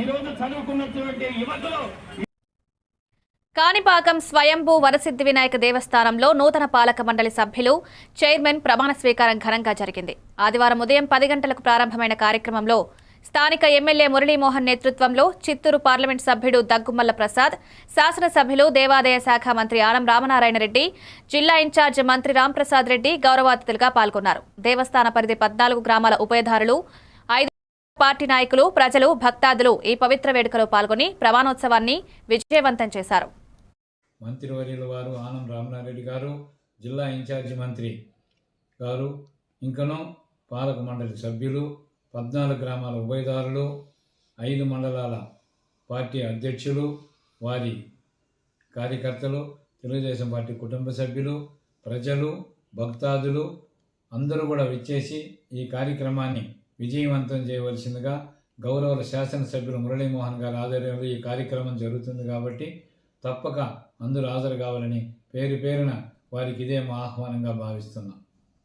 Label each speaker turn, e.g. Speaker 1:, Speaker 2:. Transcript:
Speaker 1: ఈరోజు చదువుకున్నటువంటి యువకులు
Speaker 2: కాణిపాకం స్వయంభూ వరసిద్ధి వినాయక దేవస్థానంలో నూతన పాలక మండలి సభ్యులు చైర్మన్ ప్రమాణ స్వీకారం ఘనంగా జరిగింది. ఆదివారం ఉదయం పది గంటలకు ప్రారంభమైన కార్యక్రమంలో స్థానిక ఎమ్మెల్యే మురళీమోహన్ నేతృత్వంలో చిత్తూరు పార్లమెంట్ సభ్యుడు దగ్గుమల్ల ప్రసాద్ శాసనసభ్యులు దేవాదాయ శాఖ మంత్రి ఆనం రామనారాయణ రెడ్డి జిల్లా ఇన్ఛార్జ్ మంత్రి రాంప్రసాద్ రెడ్డి గౌరవాతిథులుగా పాల్గొన్నారు. దేవస్థాన పరిధి పద్నాలుగు గ్రామాల ఉభయదారులు పార్టీ నాయకులు ప్రజలు భక్తాదులు ఈ పవిత్ర వేడుకలో పాల్గొని ప్రమాణోత్సవాన్ని విజయవంతం చేశారు.
Speaker 3: మంత్రివర్యుల వారు ఆనం రామనారెడ్డి గారు జిల్లా ఇన్ఛార్జి మంత్రి గారు ఇంకను పాలక మండలి సభ్యులు పద్నాలుగు గ్రామాల ఉభయదారులు ఐదు మండలాల పార్టీ అధ్యక్షులు వారి కార్యకర్తలు తెలుగుదేశం పార్టీ కుటుంబ సభ్యులు ప్రజలు భక్తాదులు అందరూ కూడా విచ్చేసి ఈ కార్యక్రమాన్ని విజయవంతం చేయవలసిందిగా గౌరవ శాసనసభ్యులు మురళీమోహన్ గారి ఆధ్వర్యంలో ఈ కార్యక్రమం జరుగుతుంది కాబట్టి తప్పక అందరూ హాజరు కావాలని పేరు పేరున వారికి ఇదే మా ఆహ్వానంగా భావిస్తున్నాం.